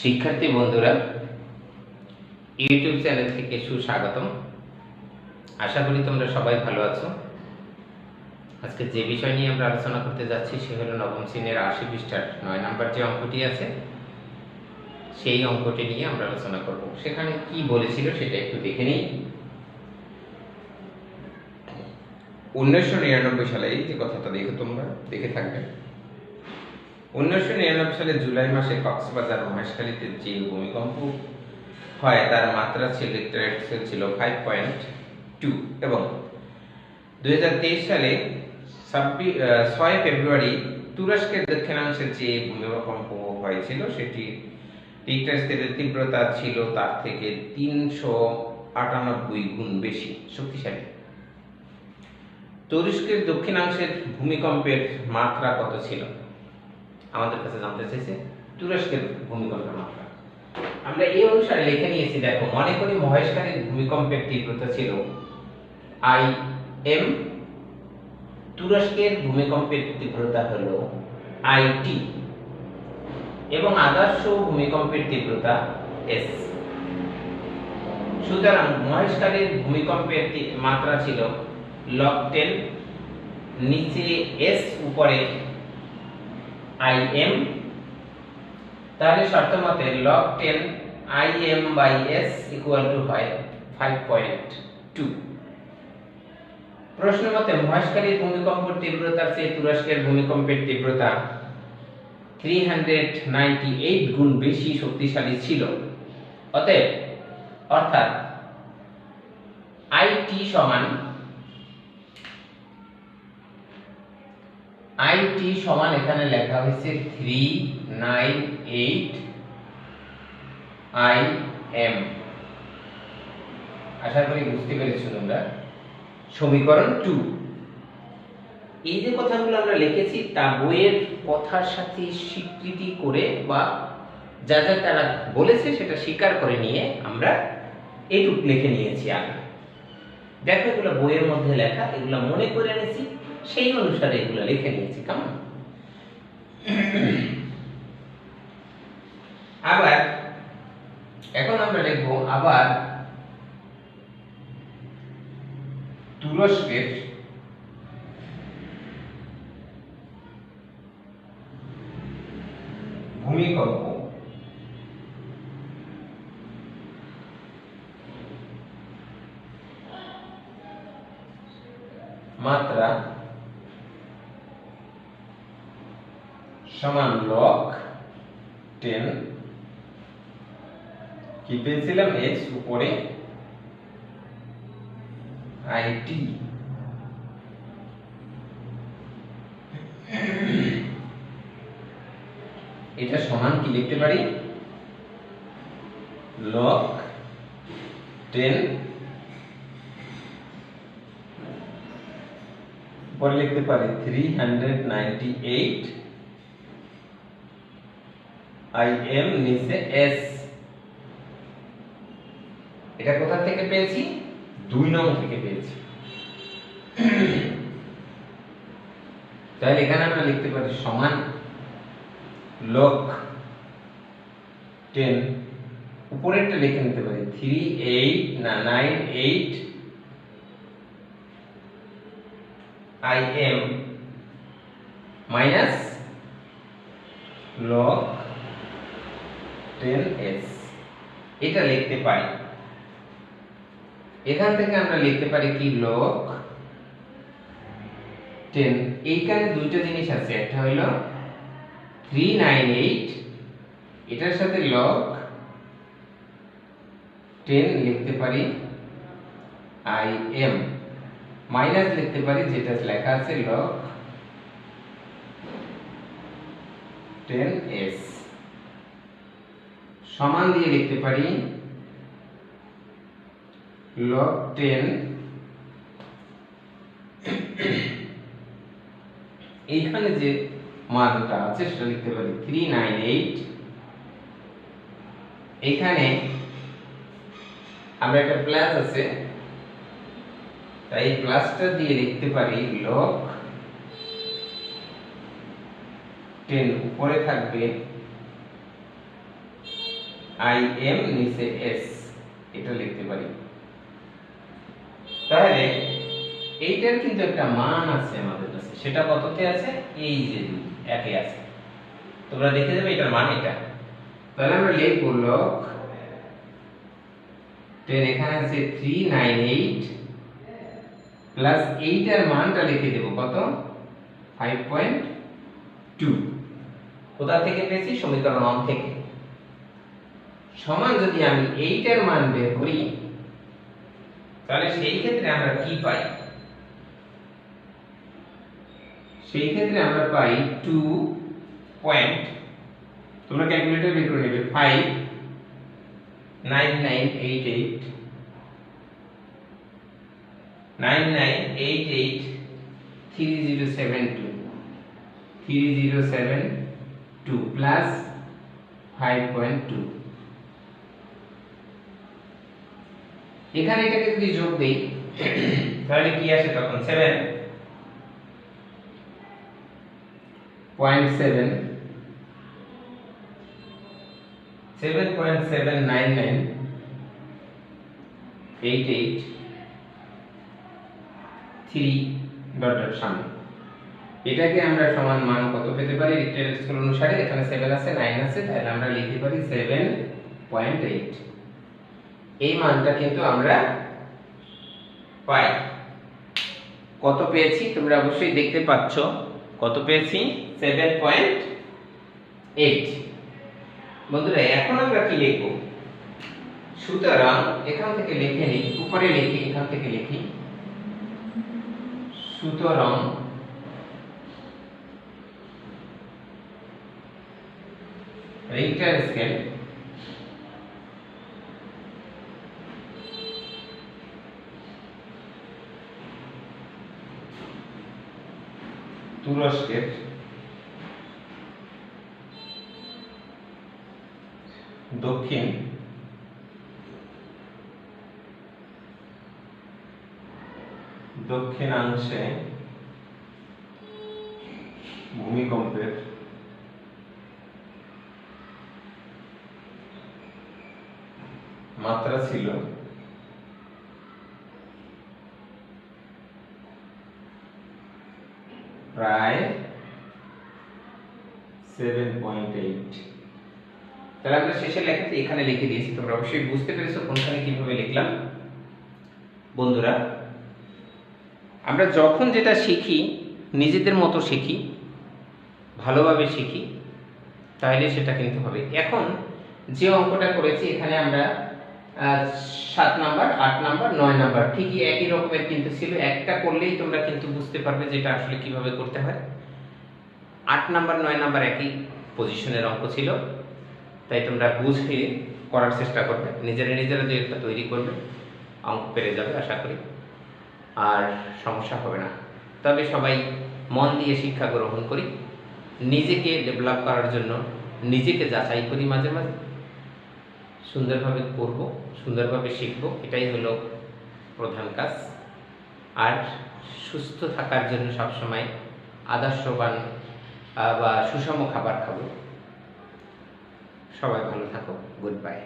শিক্ষার্থী বন্ধুরা YouTube channel থেকে সুস্বাগতম। আশা করি তোমরা সবাই ভালো আছো। আজকে যে বিষয় নিয়ে আমরা আলোচনা করতে যাচ্ছি, সে হলো নবম শ্রেণির আশি পৃষ্ঠার নয় নাম্বার যে অঙ্কটি আছে, সেই অঙ্কটি নিয়ে আমরা আলোচনা করব। সেখানে কি বলেছিল সেটা একটু দেখে নিই। উনিশশো নিরানব্বই সালে এই যে কথাটা দেখো তোমরা, দেখে থাকবে। উনিশশো নিরানব্বই সালে জুলাই মাসে কক্সবাজার মহেশখালীতে যে ভূমিকম্প হয়, তার মাত্রা ছিল রিক্টার স্কেল ছিল ফাইভ পয়েন্ট টু এবং দুই হাজার তেইশ সালে ছাব্বিশ ছয় ফেব্রুয়ারি তুরস্কের দক্ষিণাংশে যে ভূমিকম্প হয়েছিল, সেটি রিক্টার স্কেলের তীব্রতা ছিল তার থেকে তিনশো আটানব্বই গুণ বেশি শক্তিশালী। তুরস্কের দক্ষিণাংশের ভূমিকম্পের মাত্রা কত ছিল? আমাদের কাছে জানতে চাইছে, তুরস্কের ভূমিকম্পের মাত্রা। আমরা এই অনুসারে লিখে নিয়েছি, দেখো, মনে করি মহেশখালীর ভূমিকম্পের তীব্রতা ছিল আই এম, তুরস্কের ভূমিকম্পের তীব্রতা হলো আই টি, এবং আদর্শ ভূমিকম্পের তীব্রতা এস। সুতরাং মহেশখালীর ভূমিকম্পের মাত্রা ছিল লগ টেন নিচে এস, উপরে আই এম, তাহলে শর্ত মতে log ten I M by S equal to হয় ফাইভ পয়েন্ট টু প্রশ্ন মতে মহেশখালীর ভূমিকম্পের তীব্রতার চেয়ে তুরস্কের ভূমিকম্পের তীব্রতা থ্রি হান্ড্রেড নাইনটি এইট গুণ বেশি শক্তিশালী ছিল। অতএব, অর্থাৎ আইটি সমান আইটি সমান এখানে লেখা হয়েছে three nine eight I M. আশা করি বুঝতে পেরেছ তোমরা। সমীকরণ টু। এই যে কথাগুলো আমরা লিখেছি, তা বইয়ের কথার সাথে স্বীকৃতি করে বা যা যা তারা বলেছে সেটা স্বীকার করে নিয়ে আমরা এইটুক লিখে নিয়েছি আগে। দেখো এগুলো বইয়ের মধ্যে লেখা, এগুলো মনে করে এনেছি। সেই অনুসারে এগুলো লিখে নিয়েছি কেমন? আবার এখন আমরা লিখব আবার তুরস্কের ভূমিকম্প। মাত্রা সমান লগ টেন কি পেয়েছিলাম? এক্স উপরে আইটি এটা সমান কি লিখতে পারি? লগ টেন পরে লিখতে পারি three hundred ninety eight I M নিচে এস এটা কোথা থেকে পেয়েছি? দুই নং থেকে পেয়েছি। তাহলে এখানে আমরা লিখতে পারি সমান লক টেন উপরেরটা লিখে নিতে পারি থ্রি এইট না nine eight I M minus log ten S. এটা লিখতে পারি। এখান থেকে আমরা লিখতে পারি কি লক টেন এইখানে দুইটা জিনিস আছে। একটা হইল থ্রি নাইন এইট এটার সাথে লক টেন লিখতে পারি আই এম মাইনাস লিখতে পারি যেটা লেখা আছে লক টেন এস সমান দিয়ে লিখতে পারি লগ টেন এইখানে যে মানটা আছে, সেটা লিখতে পারি থ্রি নাইন এইট এখানে আমরা একটা প্লাস আছে, তাই প্লাসটা দিয়ে লিখতে পারি লগ টেন উপরে থাকবে আই এম নিচে এস এটা লিখতে পারি। তাহলে এইটার কিন্তু একটা মান আছে আমাদের কাছে। সেটা কততে আছে? এই যে দুই, একে আছে। তোমরা দেখে যাবে এটার মান এটা। তাহলে আমরা লিখব লক টেন এখানে আছে থ্রি নাইন এইট প্লাস এইটার মানটা লিখে দেবো কত? ফাইভ পয়েন্ট টু কোথা থেকে পেয়েছি? সমীকরণ থেকে। সমান যদি আমি এইটার মান বের করি, তাহলে সেই ক্ষেত্রে আমরা কি পাই? সেই ক্ষেত্রে আমরা পাই টু পয়েন্ট তোমরা ক্যালকুলেটর বের করে নেবে five nine nine eight eight nine nine eight eight three zero seven two three zero seven two plus five point two এখানে এটাকে যদি যোগ দেই, তাহলে কি আসে তখন? Seven point seven seven point seven nine nine eight eight three এটাকে আমরা সমান মান কত পেতে পারি? অনুসারে এখানে সেভেন আছে নাইন আছে, তাহলে আমরা লিখতে পারি সেভেন পয়েন্ট এইট এই মানটা কিন্তু আমরা পাই। কত পেয়েছি? তোমরা অবশ্যই দেখতে পাচ্ছ। কত পেয়েছি? সেভেন পয়েন্ট এইট বন্ধুরা, এখন আমরা কি লিখব? সুতরাং এখান থেকে লিখে নিই, উপরে লিখি, এখান থেকে লিখি। সুতরাং রিক্টার স্কেল তুরস্কের দক্ষিণ দক্ষিণাংশে ভূমিকম্পের মাত্রা ছিল প্রায় সেভেন পয়েন্ট এইট তাহলে আমরা শেষে লেখাতে এখানে লিখে দিয়েছি। তোমরা অবশ্যই বুঝতে পেরেছ কোনখানে কীভাবে লিখলাম। বন্ধুরা, আমরা যখন যেটা শিখি, নিজেদের মতো শিখি, ভালোভাবে শিখি, তাহলে সেটা কিন্তু হবে। এখন যে অঙ্কটা করেছি, এখানে আমরা সাত নাম্বার, আট নাম্বার, নয় নাম্বার, ঠিকই একই রকমের কিন্তু ছিল। একটা করলেই তোমরা কিন্তু বুঝতে পারবে যেটা আসলে কীভাবে করতে হয়। আট নাম্বার, নয় নাম্বার একই পজিশনের অঙ্ক ছিল। তাই তোমরা বুঝে করার চেষ্টা করবে। নিজেরা নিজেরা যে একটা তৈরি করবে। অঙ্ক পেরে যাবে, আশা করি। আর সমস্যা হবে না। তবে সবাই মন দিয়ে শিক্ষা গ্রহণ করি। নিজেকে ডেভেলপ করার জন্য নিজেকে যাচাই করি মাঝে মাঝে। সুন্দরভাবে করব, সুন্দরভাবে শিখব, এটাই হলো প্রধান কাজ। আর সুস্থ থাকার জন্য সবসময় আদর্শবান বা সুষম খাবার খাব। সবাই ভালো থাকো গুড বাই